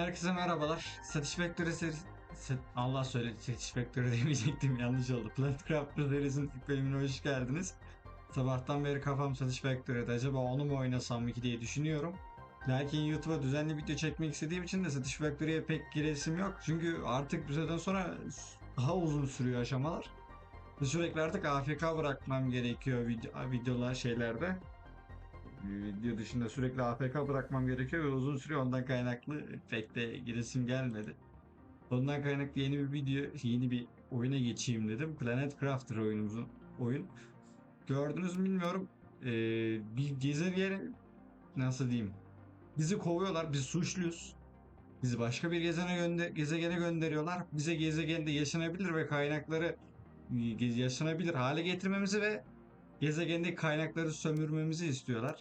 Herkese merhabalar. Satisfactory serisi... Allah söyle Satisfactory demeyecektim yanlış oldu. Plantcraft serisinin ilk bölümüne hoş geldiniz. Sabahtan beri kafam Satisfactory'de. Acaba onu mu oynasam mı ki diye düşünüyorum. Lakin YouTube'a düzenli video çekmek istediğim için de Satisfactory'e pek giresim yok. Çünkü artık bir süreden sonra daha uzun sürüyor aşamalar. Sürekli artık AFK bırakmam gerekiyor video, videolar şeylerde. Video dışında sürekli AFK bırakmam gerekiyor ve uzun sürüyor ondan kaynaklı pek de giresim gelmedi. Ondan kaynaklı yeni bir video, yeni bir oyuna geçeyim dedim. Planet Crafter oyunumuzun oyun. Gördünüz mü bilmiyorum. Ee, bir gezegen nasıl diyeyim? Bizi kovuyorlar, biz suçluyuz. Bizi başka bir gezene gönder gezegene gönderiyorlar. Bize gezegende yaşanabilir ve kaynakları e, yaşanabilir hale getirmemizi ve gezegendeki kaynakları sömürmemizi istiyorlar.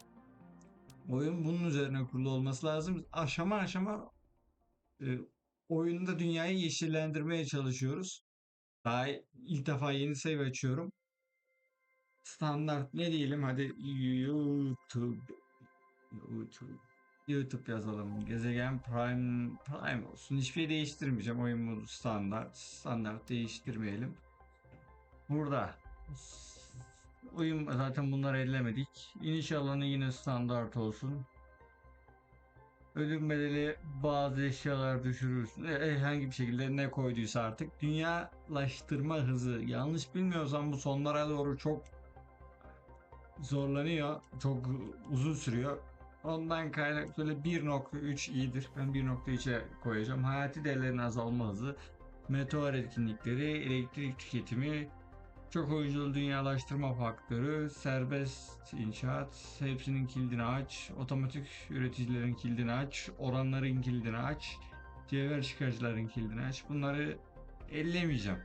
Oyun bunun üzerine kurulu olması lazım. Aşama aşama e, oyunda dünyayı yeşillendirmeye çalışıyoruz. Daha ilk defa yeni save açıyorum. Standart ne diyelim hadi YouTube YouTube YouTube yazalım. Gezegen Prime Prime olsun. Hiçbir şey değiştirmeyeceğim. Oyun modu standart. Standart değiştirmeyelim. Burada oyun zaten bunları ellemedik. İniş alanı yine standart olsun. Ölüm bedeli bazı eşyalar düşürürsün. E, herhangi bir şekilde ne koyduysa artık. Dünyalaştırma hızı. Yanlış bilmiyorsam bu sonlara doğru çok zorlanıyor. Çok uzun sürüyor. Ondan kaynak böyle 1.3 iyidir. Ben 1.3'e koyacağım. Hayati değerlerin azalma hızı, meteor etkinlikleri, elektrik tüketimi, çok oyunculu dünyalaştırma faktörü, serbest inşaat, hepsinin kilidini aç, otomatik üreticilerin kilidini aç, oranların kilidini aç, cevher çıkarıcıların kilidini aç. Bunları ellemeyeceğim.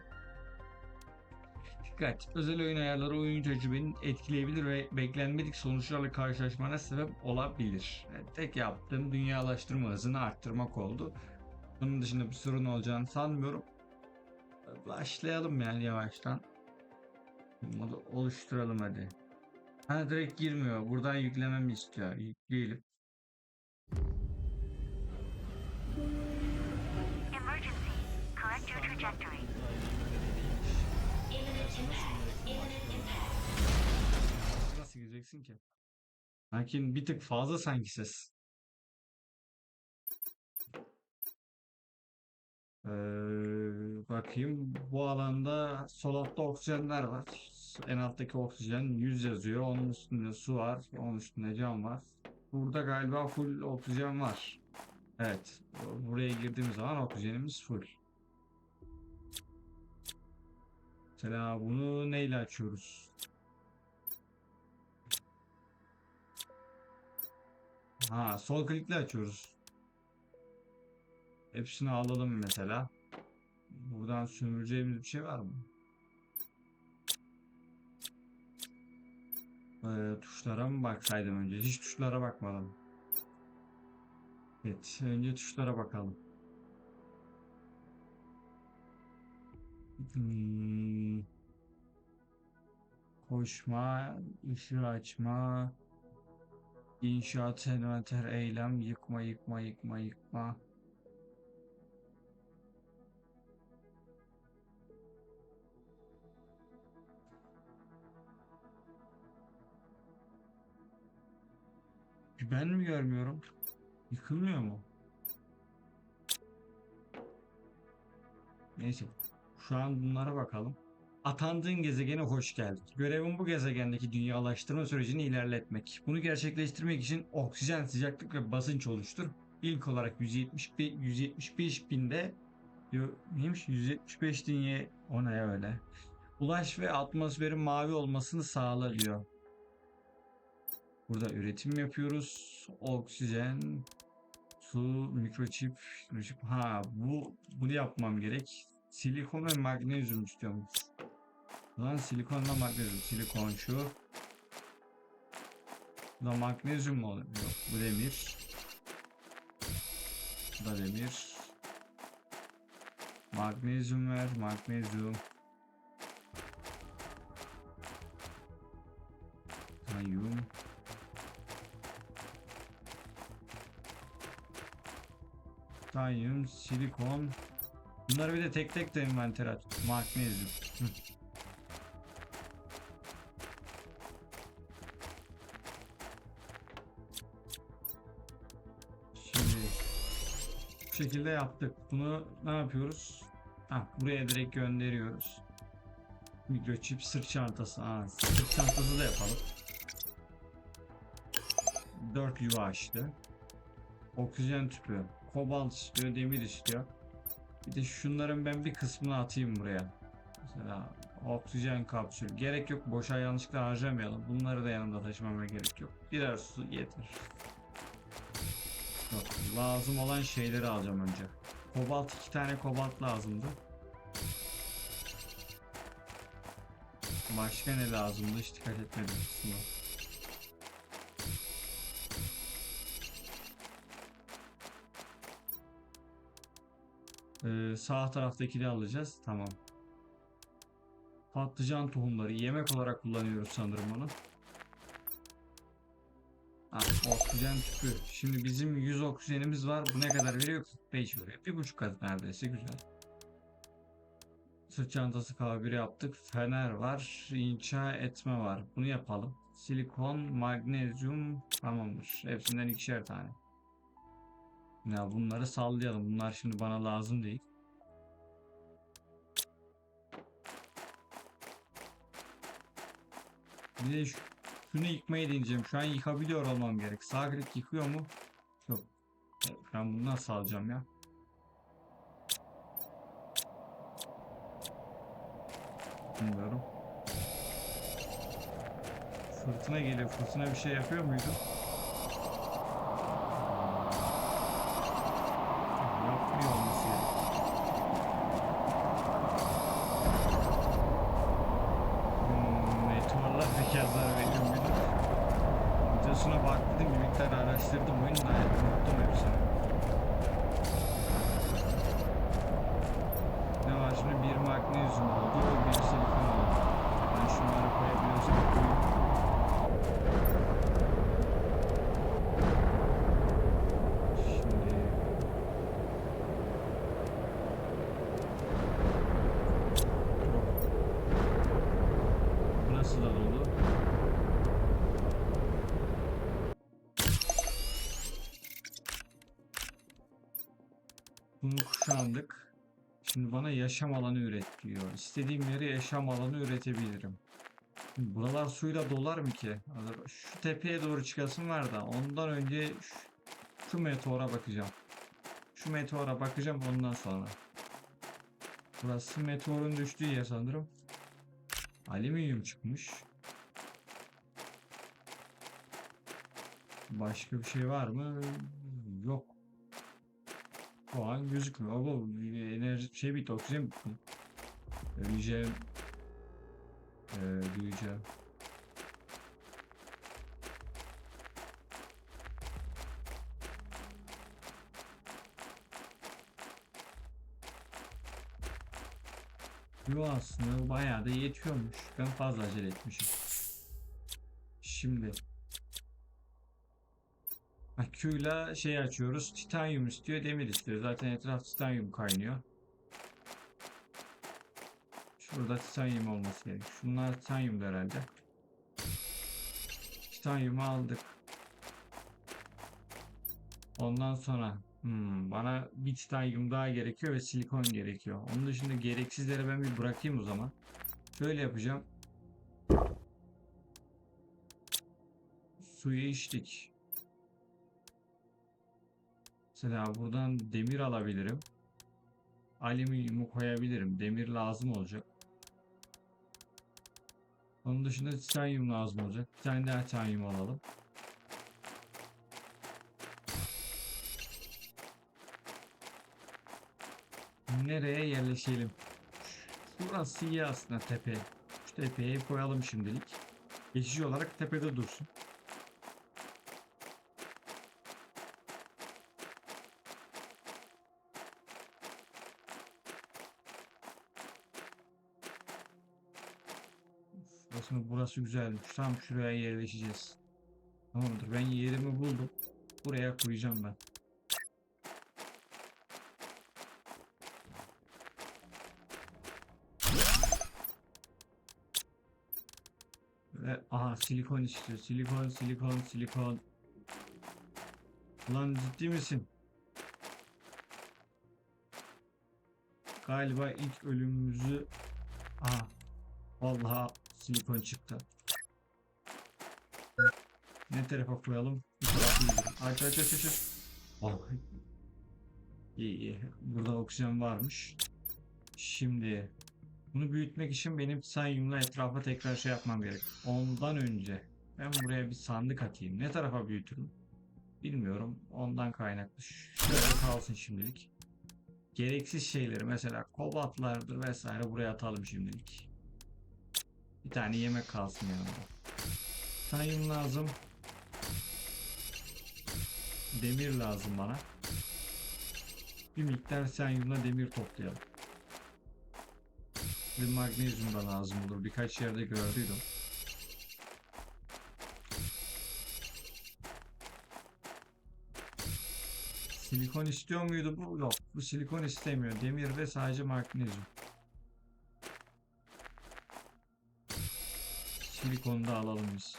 Dikkat! Özel oyun ayarları oyun tecrübenin etkileyebilir ve beklenmedik sonuçlarla karşılaşmana sebep olabilir. Tek yaptığım dünyalaştırma hızını arttırmak oldu. Bunun dışında bir sorun olacağını sanmıyorum. Başlayalım yani yavaştan. Modu oluşturalım hadi. Ha direkt girmiyor. Buradan yüklememi istiyor. Yükleyelim. Nasıl gireceksin ki? Lakin bir tık fazla sanki ses. Ee, bakayım bu alanda sol altta oksijenler var. En alttaki oksijen 100 yazıyor. Onun üstünde su var. Onun üstünde cam var. Burada galiba full oksijen var. Evet. Buraya girdiğimiz zaman oksijenimiz full. Mesela bunu neyle açıyoruz? Ha, sol klikle açıyoruz. Hepsini alalım mesela. Buradan sömüreceğimiz bir şey var mı? Ee, tuşlara mı baksaydım önce? Hiç tuşlara bakmadım. Evet, önce tuşlara bakalım. Hmm. Koşma, ışığı açma, inşaat, envanter, eylem, yıkma, yıkma, yıkma, yıkma. Ben mi görmüyorum? Yıkılmıyor mu? Neyse. Şu an bunlara bakalım. Atandığın gezegene hoş geldin. Görevin bu gezegendeki dünyalaştırma sürecini ilerletmek. Bunu gerçekleştirmek için oksijen, sıcaklık ve basınç oluştur. İlk olarak 175, 175 binde neymiş 175 dinye o ne öyle. Ulaş ve atmosferin mavi olmasını sağla diyor. Burada üretim yapıyoruz. Oksijen, su, mikroçip, mikroçip. Ha bu bunu yapmam gerek. Silikon ve magnezyum istiyorum. Lan silikonla magnezyum. Silikon şu. Bu da magnezyum mu oluyor? Yok bu demir. Bu da demir. Magnezyum ver, magnezyum. Kayum. Titanyum, silikon. Bunları bir de tek tek de envanter at. Magnezyum. Şimdi bu şekilde yaptık. Bunu ne yapıyoruz? Ha, buraya direkt gönderiyoruz. Mikroçip sırt çantası. Aa, sırt çantası da yapalım. 4 yuva açtı. Oksijen tüpü. Kobalt istiyor, demir istiyor. Bir de şunların ben bir kısmını atayım buraya. Mesela oksijen kapsül. Gerek yok boşa yanlışlıkla harcamayalım. Bunları da yanımda taşımama gerek yok. Birer su yeter. Yok, lazım olan şeyleri alacağım önce. Kobalt iki tane kobalt lazımdı. Başka ne lazımdı hiç dikkat etmedim kısmına. Ee, sağ taraftaki de alacağız. Tamam. Patlıcan tohumları yemek olarak kullanıyoruz sanırım onu. Ha, oksijen tüpü. Şimdi bizim 100 oksijenimiz var. Bu ne kadar veriyor? 45 veriyor. Bir buçuk kat neredeyse güzel. Sırt çantası kabiri yaptık. Fener var. inşa etme var. Bunu yapalım. Silikon, magnezyum tamamdır. Hepsinden ikişer tane. Ya bunları sallayalım. Bunlar şimdi bana lazım değil. Bir de şu- şunu yıkmayı deneyeceğim. Şu an yıkabiliyor olmam gerek. Sağ klik yıkıyor mu? Yok. Ben bunu nasıl alacağım ya? Bilmiyorum. Fırtına geliyor. Fırtına bir şey yapıyor muydu? Yapmıyor olması gerek. Hmm, yazar veriyor muydu? Videosuna baktım bir miktar araştırdım oyunu da unuttum hepsini. Ne var şimdi bir magnezyum oldu bir silikon oldu. Ben şunları koyabiliyorsam koyayım. Şimdi Burası da dolu. Bunu kuşandık. Şimdi bana yaşam alanı üret diyor. İstediğim yere yaşam alanı üretebilirim. Şimdi Buralar suyla dolar mı ki? Şu tepeye doğru çıkasım var da ondan önce şu, şu meteora bakacağım. Şu meteora bakacağım ondan sonra. Burası meteorun düştüğü yer sanırım. Alüminyum çıkmış. Başka bir şey var mı? Yok. Şu an gözükmüyor. Bu enerji şey bitti, oksijen bitti. Öleceğim. Ee, duyacağım. Yo aslında bayağı da yetiyormuş. Ben fazla acele etmişim. Şimdi Aküyle şey açıyoruz. Titanyum istiyor, demir istiyor. Zaten etraf titanyum kaynıyor. Şurada titanyum olması gerek. Şunlar titanyum herhalde. Titanyumu aldık. Ondan sonra hmm, bana bir titanyum daha gerekiyor ve silikon gerekiyor. Onun dışında gereksizleri ben bir bırakayım o zaman. Şöyle yapacağım. Suyu içtik. Mesela buradan demir alabilirim. Alüminyumu koyabilirim. Demir lazım olacak. Onun dışında titanyum lazım olacak. Bir tane daha titanyum alalım. Nereye yerleşelim? Burası iyi aslında tepe. Şu tepeye koyalım şimdilik. Geçici olarak tepede dursun. Aslında burası güzelmiş. Tam şuraya yerleşeceğiz. Tamamdır. Ben yerimi buldum. Buraya koyacağım ben. Ve aha silikon istiyor. Silikon, silikon, silikon. Ulan ciddi misin? Galiba ilk ölümümüzü aha vallahi silikon çıktı. Ne tarafa koyalım? Bu gidelim. Aç aç aç aç. Oh. İyi iyi. Burada oksijen varmış. Şimdi bunu büyütmek için benim sayımla etrafa tekrar şey yapmam gerek. Ondan önce ben buraya bir sandık atayım. Ne tarafa büyütürüm? Bilmiyorum. Ondan kaynaklı. Şöyle kalsın şimdilik. Gereksiz şeyleri mesela kobatlardır vesaire buraya atalım şimdilik. Bir tane yemek kalsın yanımda. Sayım lazım. Demir lazım bana. Bir miktar senyumla demir toplayalım. Ve magnezyum da lazım olur. Birkaç yerde gördüydüm. Silikon istiyor muydu bu? Yok. Bu silikon istemiyor. Demir ve sadece magnezyum. Silikonu da alalım biz.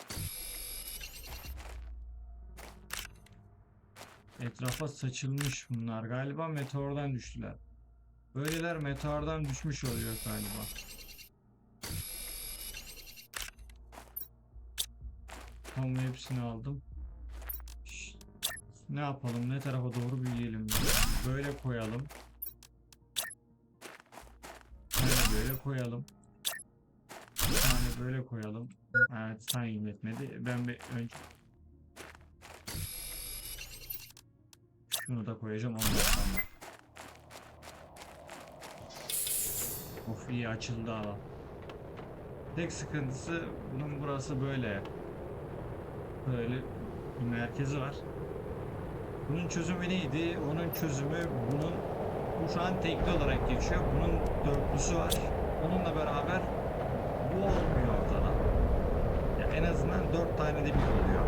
Etrafa saçılmış bunlar. Galiba meteordan düştüler. Böyleler meteordan düşmüş oluyor galiba. Tamam hepsini aldım. Ne yapalım? Ne tarafa doğru büyüyelim? Böyle koyalım. Böyle koyalım. Böyle koyalım. Evet sen yetmedi. Ben bir önce şunu da koyacağım ondan sonra. Of iyi açıldı alan. Tek sıkıntısı bunun burası böyle. Böyle bir merkezi var. Bunun çözümü neydi? Onun çözümü bunun bu şu an tekli olarak geçiyor. Bunun dörtlüsü var. Onunla beraber bu olmuyor ortada. Ya en azından dört tane de bir oluyor.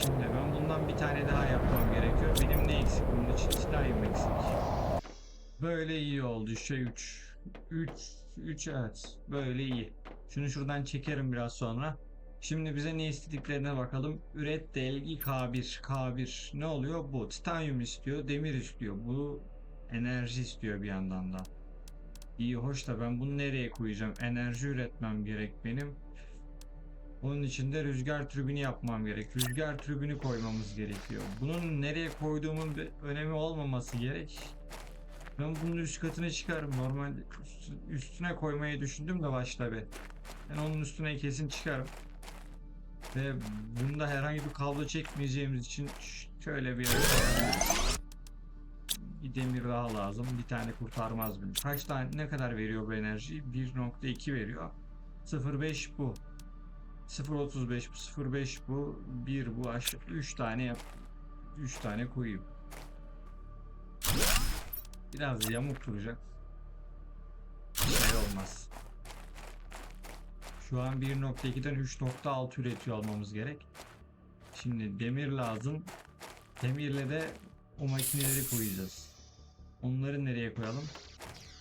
Şimdi ben bundan bir tane daha yapmam gerekiyor. Benim ne eksik bunun için? Titanium eksik. Böyle iyi oldu. Şey 3. 3 3 evet. Böyle iyi. Şunu şuradan çekerim biraz sonra. Şimdi bize ne istediklerine bakalım. Üret delgi K1. K1 ne oluyor? Bu titanyum istiyor, demir istiyor. Bu enerji istiyor bir yandan da. İyi hoş da ben bunu nereye koyacağım? Enerji üretmem gerek benim. Onun için de rüzgar türbini yapmam gerek. Rüzgar türbini koymamız gerekiyor. Bunun nereye koyduğumun bir önemi olmaması gerek. Ben bunun üst katına çıkarım. Normal üst- üstüne koymayı düşündüm de başta bir. Ben onun üstüne kesin çıkarım. Ve bunda herhangi bir kablo çekmeyeceğimiz için şöyle bir yere demir daha lazım. Bir tane kurtarmaz beni. Kaç tane ne kadar veriyor bu enerji? 1.2 veriyor. 0.5 bu. 0.35 bu. 0.5 bu. 1 bu. Aşağı 3 tane yap. 3 tane koyayım. Biraz yamuk duracak. Şey olmaz. Şu an 1.2'den 3.6 üretiyor olmamız gerek. Şimdi demir lazım. Demirle de o makineleri koyacağız. Onları nereye koyalım?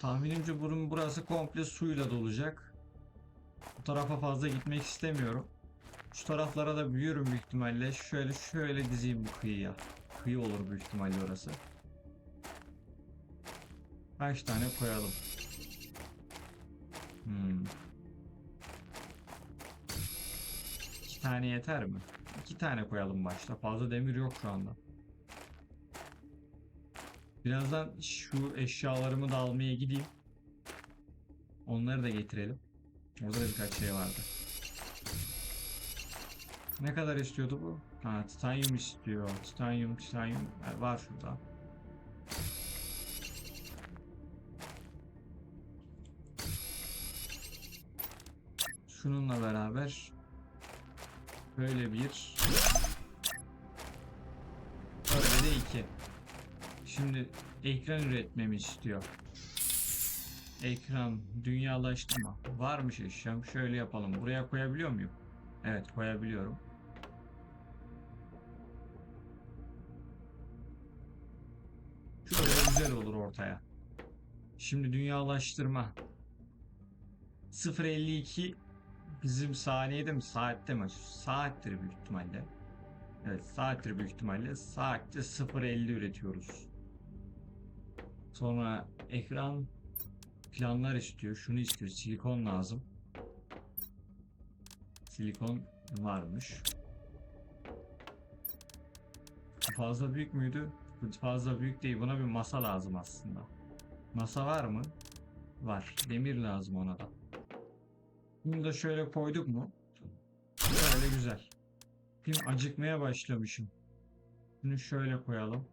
Tahminimce bunun burası komple suyla dolacak. Bu tarafa fazla gitmek istemiyorum. Şu taraflara da büyüyorum büyük ihtimalle. Şöyle şöyle dizeyim bu kıyıya. Kıyı olur büyük ihtimalle orası. Kaç tane koyalım? Hmm. İki tane yeter mi? İki tane koyalım başta. Fazla demir yok şu anda. Birazdan şu eşyalarımı da almaya gideyim. Onları da getirelim. Orada da birkaç şey vardı. Ne kadar istiyordu bu? Ha, titanyum istiyor. Titanyum, titanyum var şurada. Şununla beraber böyle bir böyle de iki. Şimdi ekran üretmemi istiyor. Ekran, dünyalaştırma. Varmış eşyam. Şöyle yapalım. Buraya koyabiliyor muyum? Evet koyabiliyorum. Şöyle güzel olur ortaya. Şimdi dünyalaştırma. 0.52 bizim saniyede mi saatte mi? Saattir büyük ihtimalle. Evet saattir büyük ihtimalle. Saatte 0.50 üretiyoruz. Sonra ekran planlar istiyor. Şunu istiyor. Silikon lazım. Silikon varmış. Fazla büyük müydü? Fazla büyük değil. Buna bir masa lazım aslında. Masa var mı? Var. Demir lazım ona da. Bunu da şöyle koyduk mu? Böyle güzel. Şimdi acıkmaya başlamışım. Bunu şöyle koyalım.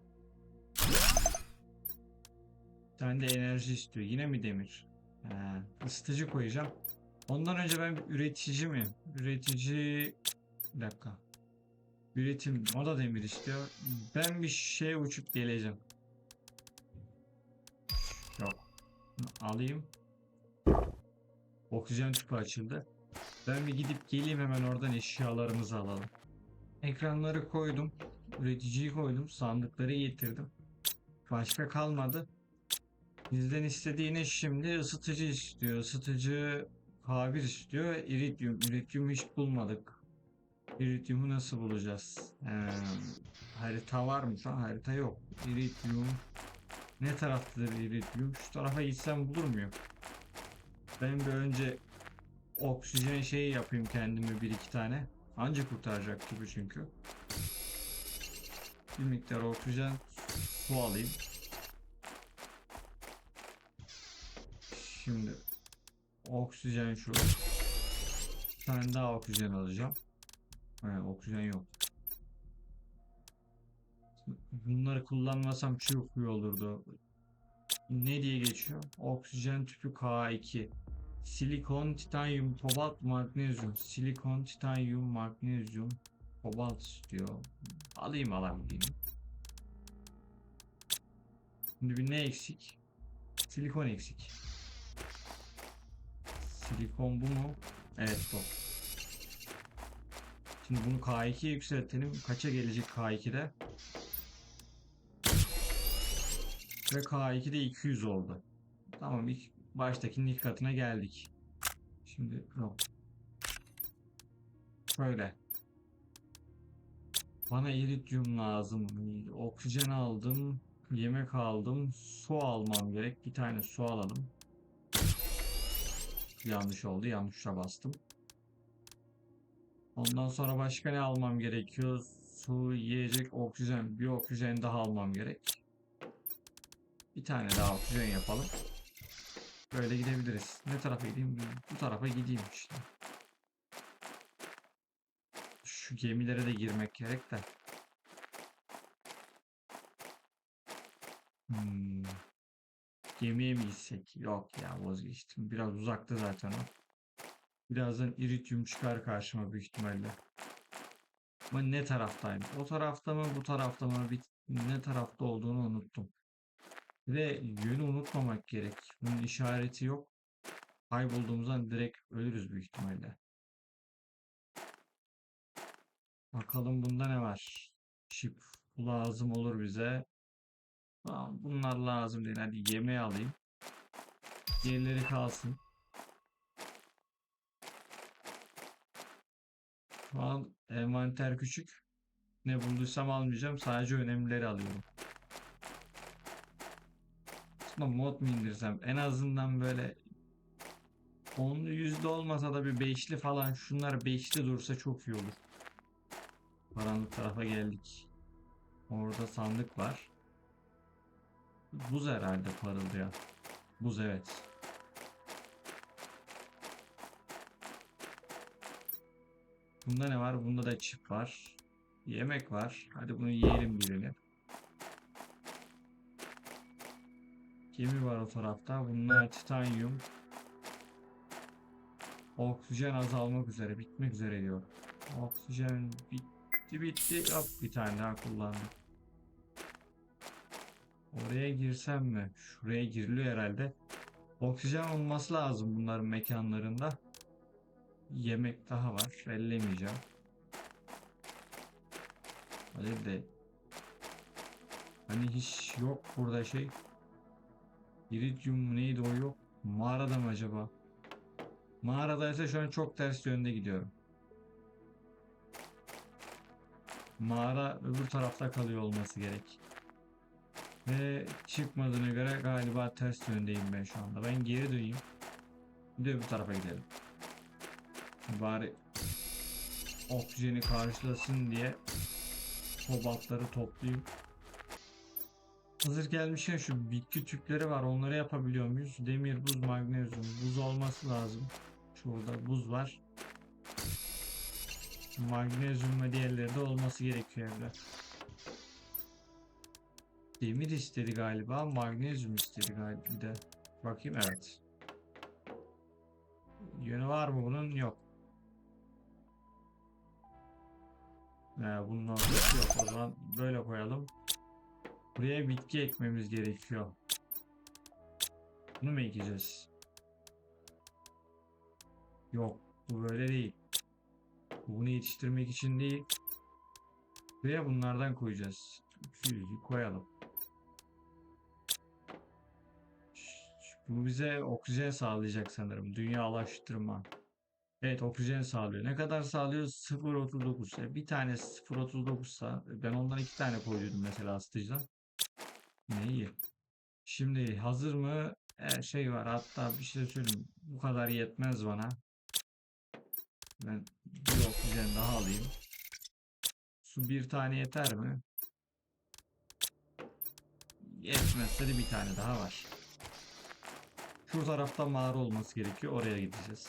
Bir de enerji istiyor. Yine mi demir? He, ısıtıcı koyacağım. Ondan önce ben üretici mi? Üretici... Bir dakika. Üretim. O da demir istiyor. Ben bir şeye uçup geleceğim. Yok. Alayım. Oksijen tüpü açıldı. Ben bir gidip geleyim hemen oradan eşyalarımızı alalım. Ekranları koydum. Üreticiyi koydum. Sandıkları getirdim. Başka kalmadı. Bizden istediğini şimdi ısıtıcı istiyor. Isıtıcı K1 istiyor. İridium. İridium hiç bulmadık. İridium'u nasıl bulacağız? Ee, harita var mı? Şu harita yok. İridium. Ne taraftadır İridium? Şu tarafa gitsem bulur muyum? Ben bir önce oksijen şeyi yapayım kendime bir iki tane. Anca kurtaracak gibi çünkü. Bir miktar oksijen su alayım. Şimdi oksijen şu. Bir tane daha oksijen alacağım. Evet, oksijen yok. Bunları kullanmasam çok iyi olurdu. Ne diye geçiyor? Oksijen tüpü K2. Silikon, titanyum, kobalt, magnezyum. Silikon, titanyum, magnezyum, kobalt istiyor. Alayım alabildiğini. Şimdi bir ne eksik? Silikon eksik. Silikon bu mu? Evet bu. Şimdi bunu K2'ye yükseltelim. Kaça gelecek K2'de? Ve K2'de 200 oldu. Tamam ilk baştakinin ilk katına geldik. Şimdi yok. Şöyle. Bana iridium lazım. Oksijen aldım. Yemek aldım. Su almam gerek. Bir tane su alalım. Yanlış oldu. Yanlışa bastım. Ondan sonra başka ne almam gerekiyor? Su, yiyecek, oksijen. Bir oksijen daha almam gerek. Bir tane daha oksijen yapalım. Böyle gidebiliriz. Ne tarafa gideyim? Bu tarafa gideyim işte. Şu gemilere de girmek gerek de. Hmm. Gemiye mi gitsek? Yok ya vazgeçtim. Biraz uzakta zaten o. Birazdan iridium çıkar karşıma büyük ihtimalle. Ama ne taraftayım? O tarafta mı bu tarafta mı? Bir, ne tarafta olduğunu unuttum. Ve yönü unutmamak gerek. Bunun işareti yok. Kaybolduğumuzdan direkt ölürüz büyük ihtimalle. Bakalım bunda ne var? Bu lazım olur bize. Tamam, bunlar lazım değil. Hadi yemeği alayım. Diğerleri kalsın. Şu an envanter küçük. Ne bulduysam almayacağım. Sadece önemlileri alıyorum. Aslında mod mu indirsem? En azından böyle onlu yüzde olmasa da bir beşli falan şunlar beşli dursa çok iyi olur. Karanlık tarafa geldik. Orada sandık var. Buz herhalde parıldayan. Buz evet. Bunda ne var? Bunda da çip var. Yemek var. Hadi bunu yiyelim birini. Gemi var o tarafta. Bunlar titanyum. Oksijen azalmak üzere. Bitmek üzere diyor. Oksijen bitti bitti. Hop bir tane daha kullandım. Oraya girsem mi? Şuraya giriliyor herhalde. Oksijen olması lazım bunların mekanlarında. Yemek daha var. Ellemeyeceğim. Hadi de. Hani hiç yok burada şey. Iridium neydi o yok. Mağarada mı acaba? Mağarada ise şu an çok ters yönde gidiyorum. Mağara öbür tarafta kalıyor olması gerek. Ve çıkmadığına göre galiba ters yöndeyim ben şu anda. Ben geri döneyim. Bir de öbür tarafa gidelim. Bari oksijeni karşılasın diye kobaltları toplayayım. Hazır gelmişken şu bitki tüpleri var. Onları yapabiliyor muyuz? Demir, buz, magnezyum. Buz olması lazım. Şurada buz var. Magnezyum ve diğerleri de olması gerekiyor evde. Demir istedi galiba. Magnezyum istedi galiba bir de. Bakayım evet. Yönü var mı bunun? Yok. Ee, bunun ortası yok. O zaman böyle koyalım. Buraya bitki ekmemiz gerekiyor. Bunu mu ekeceğiz? Yok. Bu böyle değil. Bunu yetiştirmek için değil. Buraya bunlardan koyacağız. 200'ü koyalım. Bu bize oksijen sağlayacak sanırım. Dünyalaştırma. Evet oksijen sağlıyor. Ne kadar sağlıyor? 0.39. E, bir tane 0.39 sa ben ondan iki tane koydum mesela astıcıdan. Ne iyi. Şimdi hazır mı? Her şey var. Hatta bir şey söyleyeyim. Bu kadar yetmez bana. Ben bir oksijen daha alayım. Su bir tane yeter mi? Yetmezse de bir tane daha var. Şu tarafta mağara olması gerekiyor. Oraya gideceğiz.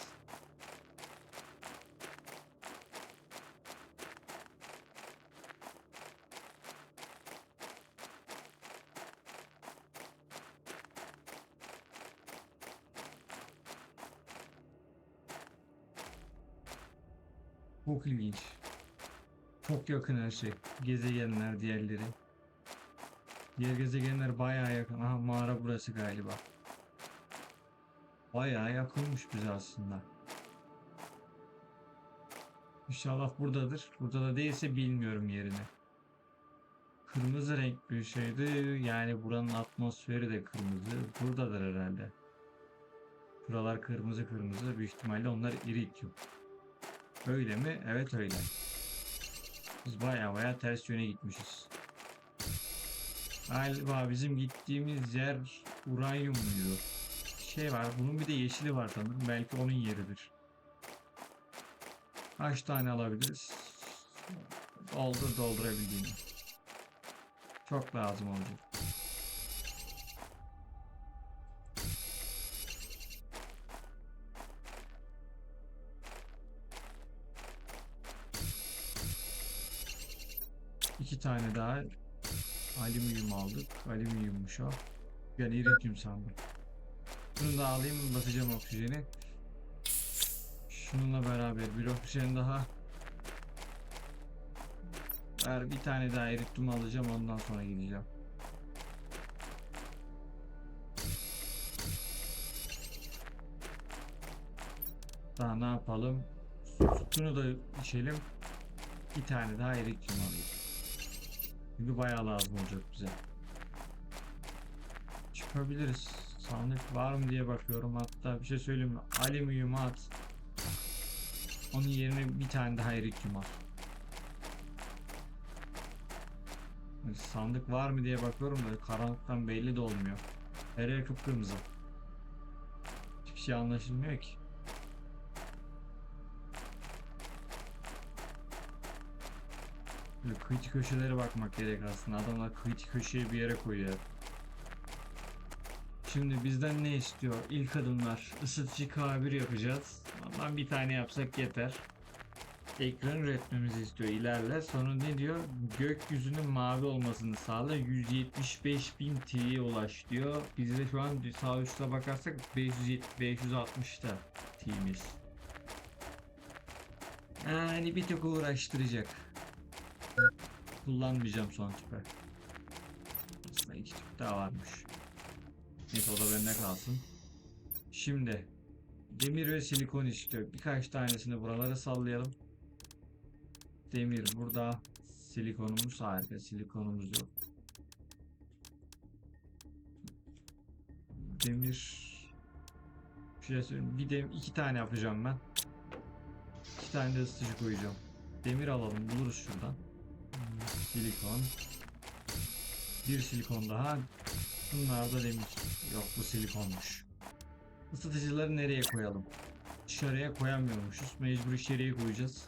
Çok ilginç. Çok yakın her şey. Gezegenler diğerleri. Diğer gezegenler bayağı yakın. Aha mağara burası galiba. Bayağı yakınmış bize aslında. İnşallah buradadır. Burada da değilse bilmiyorum yerini. Kırmızı renk bir şeydi. Yani buranın atmosferi de kırmızı. Buradadır herhalde. Şuralar kırmızı kırmızı. Büyük ihtimalle onlar iridium. Öyle mi? Evet öyle. Biz baya baya ters yöne gitmişiz. Galiba bizim gittiğimiz yer uranyum muydu? Şey var, bunun bir de yeşili var sanırım. Belki onun yeridir. Kaç tane alabiliriz? Doldur doldurabildiğini. Çok lazım olacak. İki tane daha alüminyum aldık. Alüminyummuş o. Ben iridium sandım. Bunu da alayım basacağım oksijeni. Şununla beraber bir oksijen daha. Ver bir tane daha iridium alacağım ondan sonra gideceğim. Daha ne yapalım? Sütünü da içelim. Bir tane daha iridium alayım. Çünkü bayağı lazım olacak bize. Çıkabiliriz. Sandık var mı diye bakıyorum. Hatta bir şey söyleyeyim mi? Alüminyum at. Onun yerine bir tane daha iridium al. Hani Sandık var mı diye bakıyorum da karanlıktan belli de olmuyor. Her yer kıpkırmızı. Hiçbir şey anlaşılmıyor ki. Böyle kıyıcı köşelere bakmak gerek aslında. Adamlar kıyıcı köşeyi bir yere koyuyor. Şimdi bizden ne istiyor? İlk adımlar ısıtıcı K1 yapacağız. Ondan bir tane yapsak yeter. Ekran üretmemizi istiyor ilerle. Sonra ne diyor? Gökyüzünün mavi olmasını sağla. 175.000 T'ye ulaş diyor. Biz de şu an sağ üstte bakarsak 570 560'ta T'miz. Yani bir tık uğraştıracak. Kullanmayacağım son tüpe. Aslında iki tüp daha varmış. Neyse o da bende kalsın. Şimdi demir ve silikon istiyor. Birkaç tanesini buralara sallayalım. Demir burada. Silikonumuz harika. Silikonumuz yok. Demir şey söyleyeyim. Bir de iki tane yapacağım ben. İki tane de ısıtıcı koyacağım. Demir alalım buluruz şuradan. Silikon. Bir silikon daha. Bunlar da demir. Yok bu silikonmuş. Isıtıcıları nereye koyalım? Dışarıya koyamıyormuşuz. Mecbur içeriye koyacağız.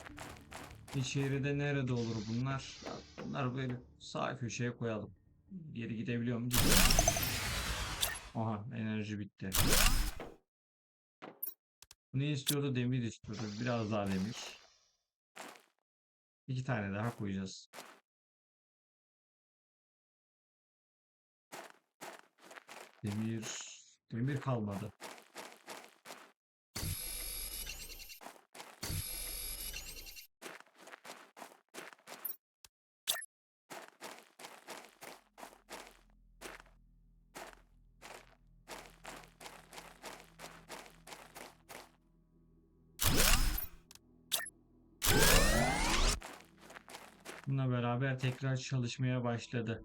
İçeride nerede olur bunlar? Bunlar böyle sağ köşeye koyalım. Geri gidebiliyor mu? Gidiyor. Aha enerji bitti. Bu ne istiyordu? Demir istiyordu. Biraz daha demir. İki tane daha koyacağız. Demir, demir kalmadı. Bununla beraber tekrar çalışmaya başladı.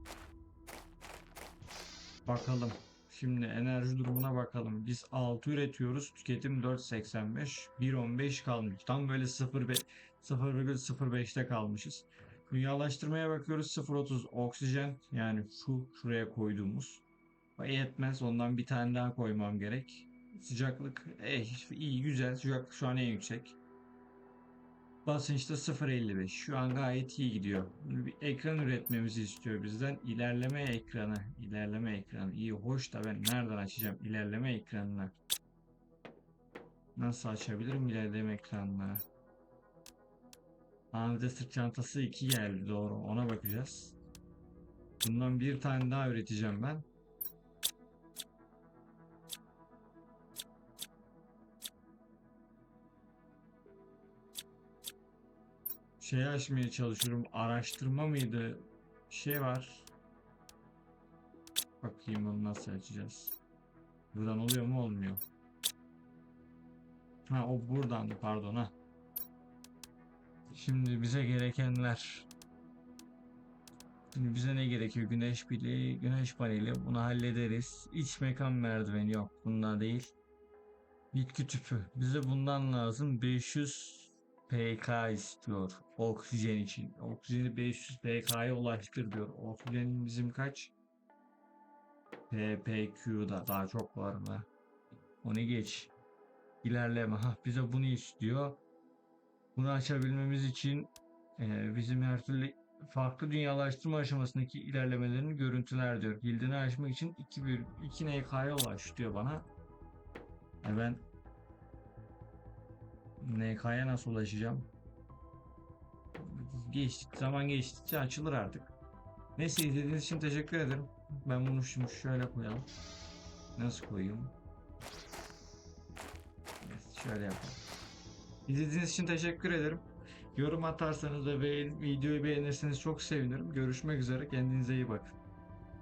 Bakalım. Şimdi enerji durumuna bakalım. Biz 6 üretiyoruz. Tüketim 4.85. 1.15 kalmış. Tam böyle 0.5 0,05'te kalmışız. Dünyalaştırmaya bakıyoruz. 0.30 oksijen. Yani şu şuraya koyduğumuz. Yetmez. Ondan bir tane daha koymam gerek. Sıcaklık eh, iyi güzel. Sıcaklık şu an en yüksek. Basınçta 0.55. Şu an gayet iyi gidiyor. Bir ekran üretmemizi istiyor bizden. İlerleme ekranı. İlerleme ekranı. İyi hoş da ben nereden açacağım ilerleme ekranını? Nasıl açabilirim ilerleme ekranını? De sırt çantası 2 geldi doğru. Ona bakacağız. Bundan bir tane daha üreteceğim ben. Şey açmaya çalışıyorum. Araştırma mıydı? Şey var. Bakayım onu nasıl açacağız. Buradan oluyor mu olmuyor. Ha o buradan pardon ha. Şimdi bize gerekenler. Şimdi bize ne gerekiyor? Güneş pili, güneş paneli. Bunu hallederiz. İç mekan merdiveni yok. Bunlar değil. Bitki tüpü. Bize bundan lazım. 500 PK istiyor. Oksijen için. Oksijeni 500 PK'ya ulaştır diyor. Oksijenin bizim kaç? PPQ'da daha çok var mı? Onu geç. İlerleme. Ha, bize bunu istiyor. Bunu açabilmemiz için e, bizim her türlü farklı dünyalaştırma aşamasındaki ilerlemelerini görüntüler diyor. Gildini açmak için 2 bir 2 NK'ya ulaş diyor bana. E ben NK'ya nasıl ulaşacağım? Geçtik, zaman geçtikçe açılır artık. Neyse izlediğiniz için teşekkür ederim. Ben bunu şimdi şöyle koyalım. Nasıl koyayım? Evet, şöyle yapalım. İzlediğiniz için teşekkür ederim. Yorum atarsanız ve videoyu beğenirseniz çok sevinirim. Görüşmek üzere. Kendinize iyi bakın.